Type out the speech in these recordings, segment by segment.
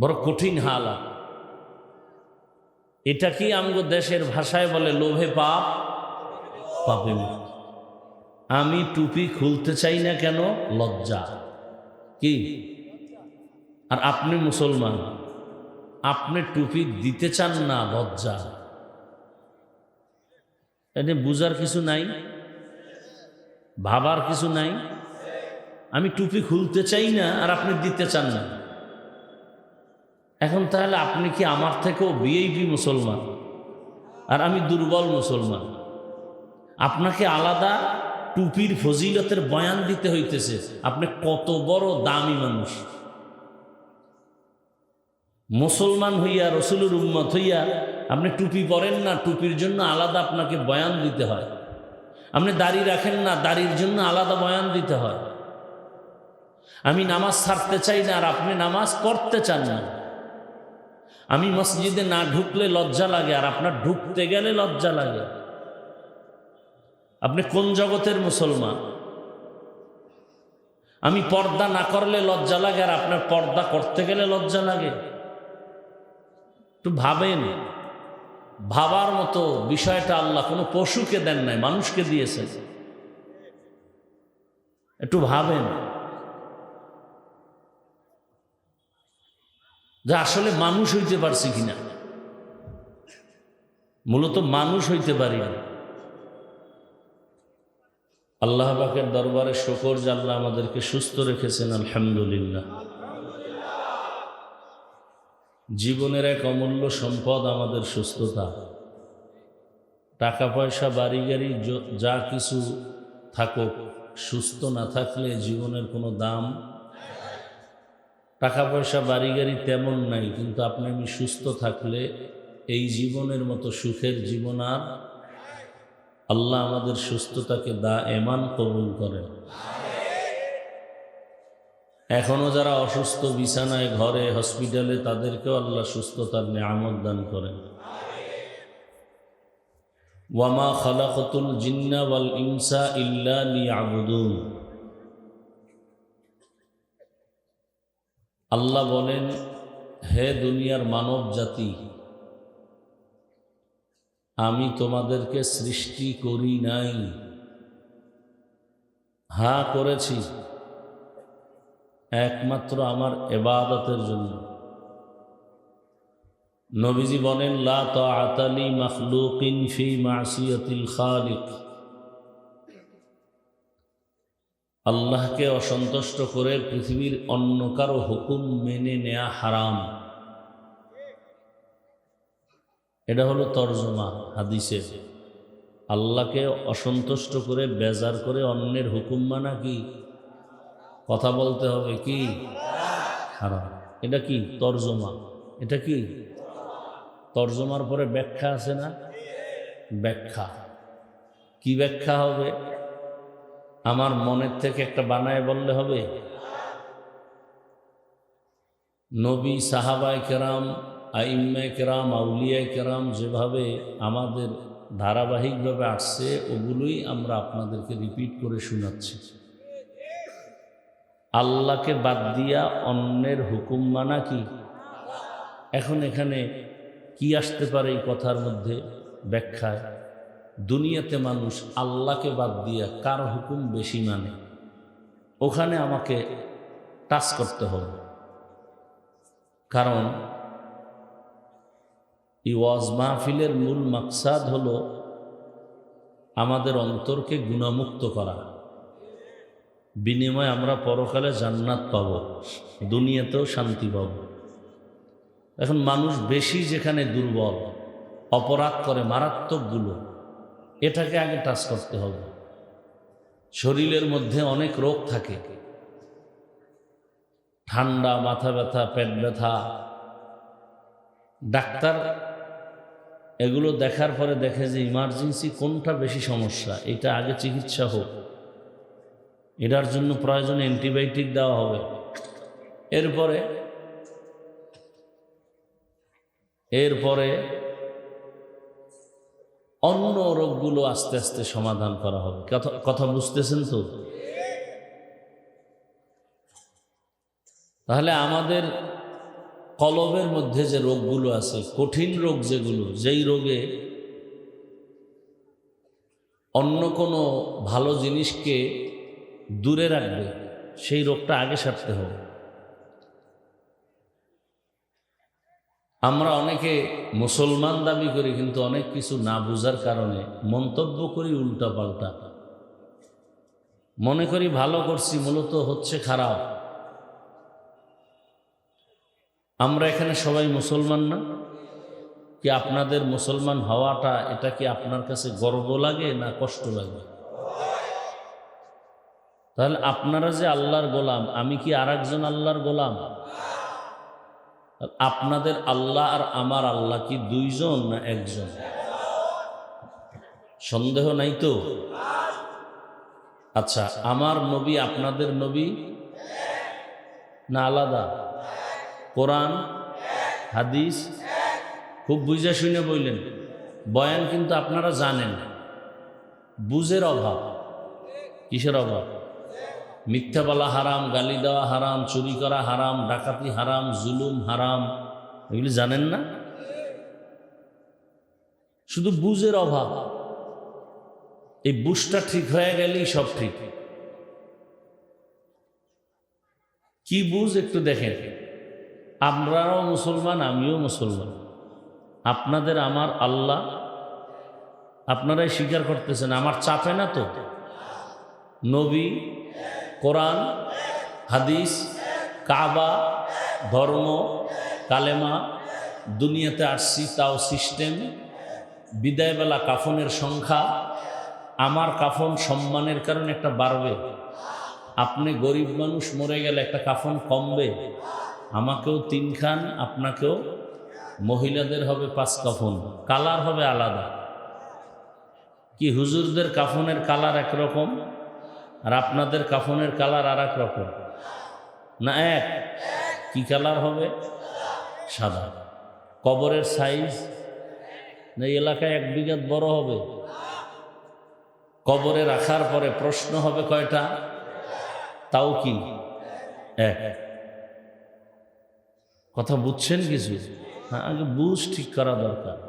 বড় কঠিন হালাত। এটা কি আমগো দেশের ভাষায় বলে, লোভে পাপ, পাপে আমি টুপি খুলতে চাই না কেন? লজ্জা। কি? আর আপনি মুসলমান, আপনি টুপি দিতে চান না, লজ্জা? এটা বুঝার কিছু নাই? ভাবার কিছু নাই? আমি টুপি খুলতে চাই না, আর আপনি দিতে চান না। এখন তাহলে আপনি কি আমার থেকেও বিএইপি মুসলমান? আর আমি দুর্বল মুসলমান। আপনাকে আলাদা টুপির ফজিলতের বয়ান দিতে হইতেছে। আপনি কত বড় দামি মানুষ। মুসলমান হইয়া, রসুলের উম্মত হইয়া, আপনি টুপি পরেন না, টুপির জন্য আলাদা আপনাকে বয়ান দিতে হয়। আপনি দাড়ি রাখেন না, দাড়ির জন্য আলাদা বয়ান দিতে হয়। আমি নামাজ ছাড়তে চাই না, আর আপনি নামাজ পড়তে চান না। আমি মসজিদে না ঢুকলে লজ্জা লাগে, আর আপনার ঢুকতে গেলে লজ্জা লাগে। আপনি কোন জগতের মুসলমান? আমি পর্দা না করলে লজ্জা লাগে, আর আপনার পর্দা করতে গেলে লজ্জা লাগে। একটু ভাবেন, ভাবার মতো বিষয়টা আল্লাহ কোনো পশুকে দেন নাই, মানুষকে দিয়েছে একটু ভাবেন। যে আসলে মানুষ হইতে পারছি কিনা? মূলত মানুষ হইতে পারি না। আল্লাহ পাকের দরবারে শকর যে আমাদেরকে সুস্থ রেখেছেন, আলহামদুলিল্লাহ। জীবনের এক অমূল্য সম্পদ আমাদের সুস্থতা। টাকা পয়সা, বাড়ি গাড়ি যা কিছু থাকুক, সুস্থ না থাকলে জীবনের কোনো দাম টাকা পয়সা বাড়ি গাড়ি তেমন নাই, কিন্তু আপনি আমি সুস্থ থাকলে এই জীবনের মতো সুখের জীবন আর আল্লাহ আমাদের সুস্থতাকে দা এমান কবুল করেন। এখনও যারা অসুস্থ, বিছানায়, ঘরে, হসপিটালে, তাদেরকেও আল্লাহ সুস্থতার নিয়ামত দান করেন। ওয়ামা খালাকতুল জিন্না ওয়াল ইনসা ইল্লা লিয়াবুদুন। আল্লাহ বলেন, হে দুনিয়ার মানব জাতি, আমি তোমাদেরকে সৃষ্টি করি নাই। হ্যাঁ করেছি, একমাত্র আমার এবাদতের জন্য। নবীজি বলেন, লা তাআতালি মাখলুকিন ফি মাসিয়াতিল খালিক। আল্লাহকে অসন্তুষ্ট করে পৃথিবীর অন্য কারও হুকুম মেনে নেয়া হারাম। এটা হলো তর্জমা হাদিসের। আল্লাহকে অসন্তুষ্ট করে, বেজার করে অন্যের হুকুম মানা কি? কথা বলতে হবে কি? হারাম। এটা কি? তর্জমা। এটা কি? তর্জমার পরে ব্যাখ্যা আছে না? ব্যাখ্যা। কি ব্যাখ্যা হবে? আমার মনের থেকে একটা বানায় বললে হবে। নবী সাহাবায় কেরাম, আইম্মায় কেরাম, আউলিয়ায় কেরাম যেভাবে আমাদের ধারাবাহিকভাবে আসছে, ওগুলোই আমরা আপনাদেরকে রিপিট করে শোনাচ্ছি। আল্লাহকে বাদ দিয়া অন্যের হুকুম মানা কি? এখন এখানে কি আসতে পারে এই কথার মধ্যে ব্যাখ্যায়? দুনিয়াতে মানুষ আল্লাহকে বাদ দিয়া কার হুকুম বেশি মানে। ওখানে আমাকে টাচ করতে হবে। কারণ এই ওয়াজ মাহফিলের মূল মাকসাদ হলো আমাদের অন্তরকে গুণামুক্ত করা। বিনিময়ে আমরা পরকালে জান্নাত পাব, দুনিয়াতেও শান্তি পাব। এখন মানুষ বেশি যেখানে দুর্বল, অপরাধ করে মারাত্মকগুলো এটাকে আগে টাচ করতে হবে। শরীরের মধ্যে অনেক রোগ থাকে। ঠান্ডা, মাথা ব্যথা, পেট ব্যথা। ডাক্তার এগুলো দেখার পরে দেখে যে ইমার্জেন্সি কোনটা বেশি সমস্যা, এটা আগে চিকিৎসা হোক। এটার জন্য প্রয়োজনে অ্যান্টিবায়োটিক দেওয়া হবে। এরপরে এরপরে অন্য রোগগুলো আস্তে আস্তে সমাধান করা হবে। কথা বুঝতেছেন তো? তাহলে আমাদের কলবের মধ্যে যে রোগগুলো আছে, কঠিন রোগ যেগুলো, যেই রোগে অন্য কোনো ভালো জিনিসকে দূরে রাখবে, সেই রোগটা আগে সারতে হবে। আমরা অনেকে মুসলমান দাবি করি, কিন্তু অনেক কিছু না বুঝার কারণে মন্তব্য করি উল্টা পাল্টা মনে করি ভালো করছি, মূলত হচ্ছে খারাপ। আমরা এখানে সবাই মুসলমান না? কি আপনাদের মুসলমান হওয়াটা, এটা কি আপনার কাছে গর্ব লাগে না কষ্ট লাগে? তাহলে আপনারা যে আল্লাহর গোলাম, আমি কি আর আল্লাহর গোলাম? আপনাদের আল্লাহ আর আমার আল্লাহ কি দুইজন না একজন? সন্দেহ নাই তো? আচ্ছা আমার নবী আপনাদের নবী? না আলাদা? কোরআন? হাদিস? খুব বুঝে শুনে বললেন। বয়ান কিন্তু আপনারা জানেন। বুঝের অভাব। কিসের অভাব? মিথ্যা বলা হারাম, গালি দেওয়া হারাম, চুরি করা হারাম, ডাকাতি হারাম, জুলুম হারাম। এগুলি জানেন না? শুধু বুঝের অভাব। এই বুঝটা ঠিক হয়ে গেলেই সব ঠিক। কি বুঝ একটু দেখেন। আমরাও মুসলমান, আমিও মুসলমান। আপনাদের আমার আল্লাহ, আপনারাই স্বীকার করতেছেন, আমার চাপে না তো? নবী কোরআন, হাদিস, কাবা, ধর্ম, কালেমা, দুনিয়াতে আসছি তাও সিস্টেম, বিদায়বেলা কাফনের সংখ্যা, আমার কাফন সম্মানের কারণে একটা বাড়বে। আপনি গরিব মানুষ মরে গেলে একটা কাফন কমবে। আমাকেও তিন খান, আপনাকেও। মহিলাদের হবে পাঁচ কাফন, কালার হবে আলাদা। কি হুজুরদের কাফনের কালার একরকম? আর আপনাদের কাফনের কালার আর এক রকম। না এক, কি কালার হবে? সাদা। কবরের সাইজ? না এলাকায় এক বিঘাত বড় হবে? কবরে রাখার পরে প্রশ্ন হবে কয়টা? তাও কি? এক। কথা বুঝছেন কিছু? হ্যাঁ আগে বুঝ ঠিক করা দরকার।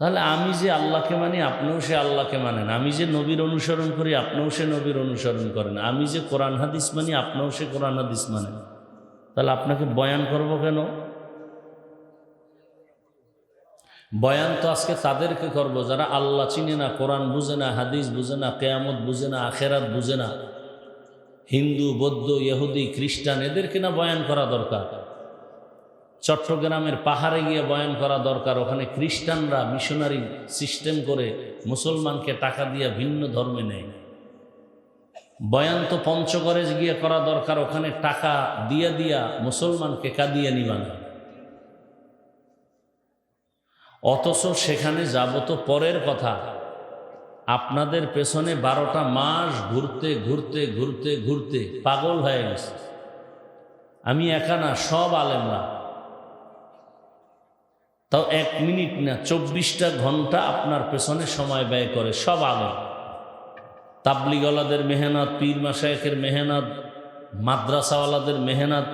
তাহলে আমি যে আল্লাহকে মানি, আপনিও সে আল্লাহকে মানেন। আমি যে নবীর অনুসরণ করি, আপনিও সে নবীর অনুসরণ করেন। আমি যে কোরআন হাদিস মানি, আপনিও সে কোরআন হাদিস মানেন। তাহলে আপনাকে বয়ান করব কেন? বয়ান তো আজকে তাদেরকে করব, যারা আল্লাহ চিনে না, কোরআন বুঝে না, হাদিস বুঝে না, কেয়ামত বুঝে না, আখেরাত বুঝে না। হিন্দু, বৌদ্ধ, ইহুদি, খ্রিস্টান, এদেরকে না বয়ান করা দরকার? চট্টগ্রামের পাহাড়ে গিয়ে বয়ান করা দরকার। ওখানে খ্রিস্টানরা মিশনারি সিস্টেম করে মুসলমানকে টাকা দিয়ে ভিন্ন ধর্মে নেয়। বয়ান তো পঞ্চগড়ে গিয়ে করা দরকার, ওখানে টাকা দিয়া দিয়া মুসলমানকে কাদিয়ে নিবানা অথচ সেখানে যাব তো পরের কথা। আপনাদের পেছনে বারোটা মাস ঘুরতে ঘুরতে ঘুরতে ঘুরতে পাগল হয়ে গেছে। আমি একা না, সব আলেমরা। তাও এক মিনিট না, চব্বিশটা ঘণ্টা আপনার পেছনে সময় ব্যয় করে, সব আগে। তাবলিগলাদের মেহনত, পীর মাসায়কের মেহনত, মাদ্রাসাওয়ালাদের মেহনত,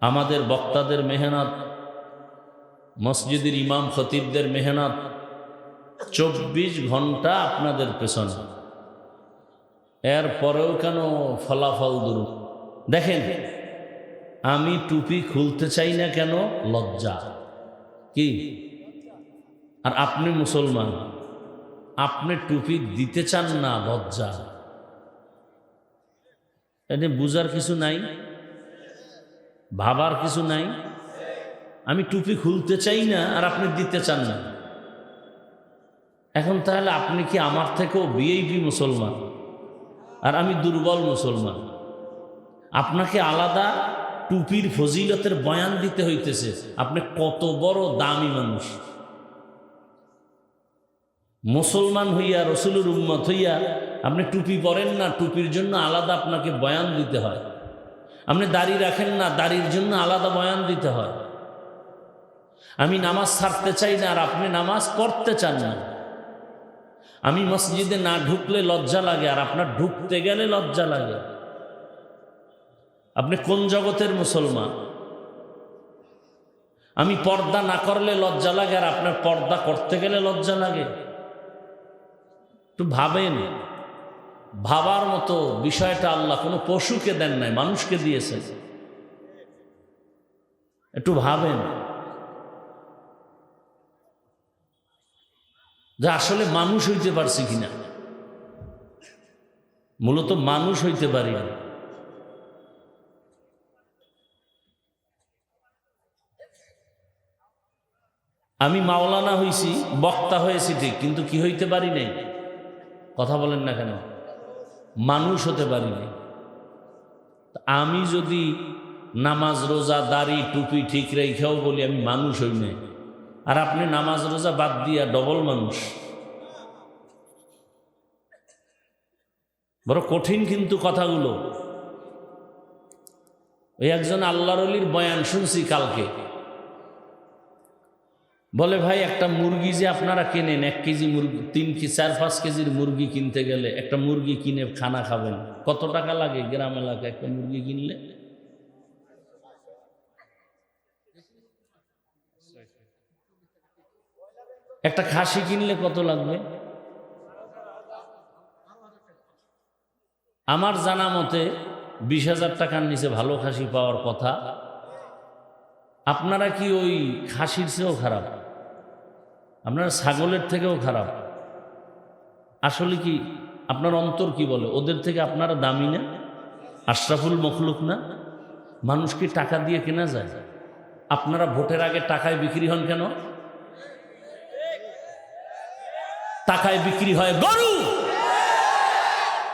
আমাদের বক্তাদের মেহনত, মসজিদের ইমাম খতিবদের মেহনত, চব্বিশ ঘণ্টা আপনাদের পেছনে। এর পরেও কেন ফলাফল দূর দেখেন, আমি টুপি খুলতে চাই না কেন, লজ্জা। কি? আর আপনি মুসলমান, আপনি টুপি দিতে চান না লজ্জা? এটা বুঝার কিছু নাই? ভাবার কিছু নাই? আমি টুপি খুলতে চাই না আর আপনি দিতে চান না। এখন তাহলে আপনি কি আমার থেকেও বিএইপি মুসলমান? আর আমি দুর্বল মুসলমান। আপনাকে আলাদা টুপির ফজিলতের বয়ান দিতে হইতেছে। আপনি কত বড় দামি মানুষ। মুসলমান হইয়া, রসুলুর উম্মত হইয়া, আপনি টুপি পরেন না, টুপির জন্য আলাদা আপনাকে বয়ান দিতে হয়। আপনি দাড়ি রাখেন না, দাড়ির জন্য আলাদা বয়ান দিতে হয়। আমি নামাজ ছাড়তে চাই না আর আপনি নামাজ পড়তে চান না। আমি মসজিদে না ঢুকলে লজ্জা লাগে আর আপনার ঢুকতে গেলে লজ্জা লাগে। আপনি কোন জগতের মুসলমান? আমি পর্দা না করলে লজ্জা লাগে আর আপনার পর্দা করতে গেলে লজ্জা লাগে? একটু ভাবেন। ভাবার মতো বিষয়টা আল্লাহ কোনো পশুকে দেন নাই, মানুষকে দিয়েছেন। একটু ভাবেন। যে আসলে মানুষ হইতে পারছি কিনা? মূলত মানুষ হইতে পারি না। আমি মাওলানা হইছি, বক্তা হয়েছি ঠিক, কিন্তু কি হইতে পারি নাই? কথা বলেন না কেন? মানুষ হতে পারি নাই। আমি যদি নামাজ, রোজা, দাড়ি, টুপি ঠিক রেখেও বলি, আমি মানুষ হই নাই। আর আপনি নামাজ, রোজা বাদ দিয়া ডবল মানুষ। বড় কঠিন কিন্তু কথাগুলো। ওই একজন আল্লাহর অলির বয়ান শুনছি কালকে। বলে, ভাই, একটা মুরগি যে আপনারা কেনেন, এক কেজি মুরগি, তিন কি চার, পাঁচ কেজির মুরগি কিনতে গেলে একটা মুরগি কিনে খানা খাবেন, কত টাকা লাগে গ্রাম এলাকায় একটা মুরগি কিনলে? একটা খাসি কিনলে কত লাগবে? আমার জানা মতে, বিশ হাজার টাকার নিচে ভালো খাসি পাওয়ার কথা আপনারা কি ওই খাসির চেয়েও খারাপ? আপনারা ছাগলের থেকেও খারাপ? আসলে কি আপনার অন্তর কি বলে? ওদের থেকে আপনারা দামি না? আশরাফুল মখলুক না? মানুষ কি টাকা দিয়ে কেনা যায়? আপনারা ভোটের আগে টাকায় বিক্রি হন কেন? টাকায় বিক্রি হয় গরু।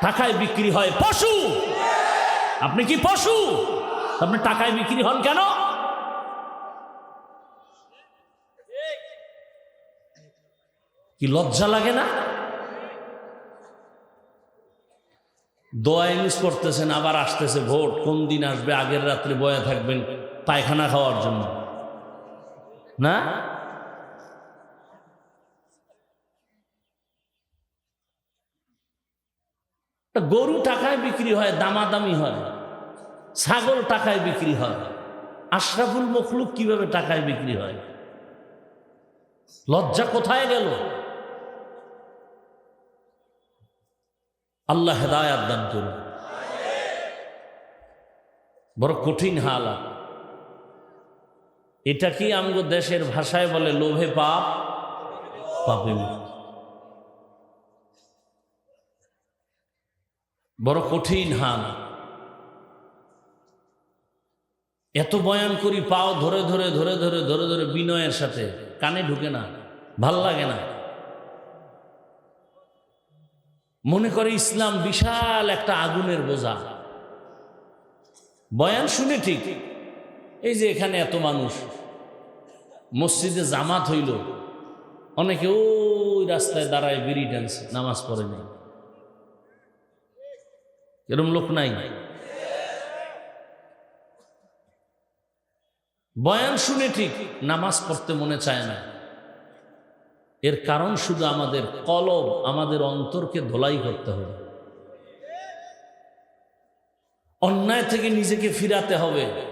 টাকায় বিক্রি হয় পশু। আপনি কি পশু? আপনি টাকায় বিক্রি হন কেন কি লজ্জা লাগে না? দোয়া ইউজ করতেছেন আবার আসতেছে ভোট, কোন দিন আসবে, আগের রাত্রে বয়ে থাকবেন পায়খানা খাওয়ার জন্য। না? গরু টাকায় বিক্রি হয়, দামাদামি হয়, ছাগল টাকায় বিক্রি হয়, আশরাফুল মখলুক কীভাবে টাকায় বিক্রি হয়? লজ্জা কোথায় গেল? আল্লাহ হেদায়াত দান করুন। বড় কঠিন হালা এটা কি আমগো দেশের ভাষায় বলে, লোভে পাপ, পাপে বড় কঠিন হাল এত বয়ান করি, পাও ধরে ধরে ধরে ধরে ধরে ধরে বিনয়ের সাথে। কানে ঢুকে না, ভালো লাগে না। মনে করে ইসলাম বিশাল একটা আগুনের বোঝা। বয়ান শুনে ঠিক। এই যে এখানে এত মানুষ, মসজিদে জামাত হইল, অনেকে ওই রাস্তায় দাঁড়ায় বিড়ি ডান্স নামাজ পড়ে নেই। এরম লোক নাই। বয়ান শুনে ঠিক, নামাজ পড়তে মনে চায় না। এর কারণ শুধু আমাদের কলব, আমাদের অন্তরকে ধোলাই করতে হবে। অন্যায় থেকে নিজেকে ফিরাতে হবে।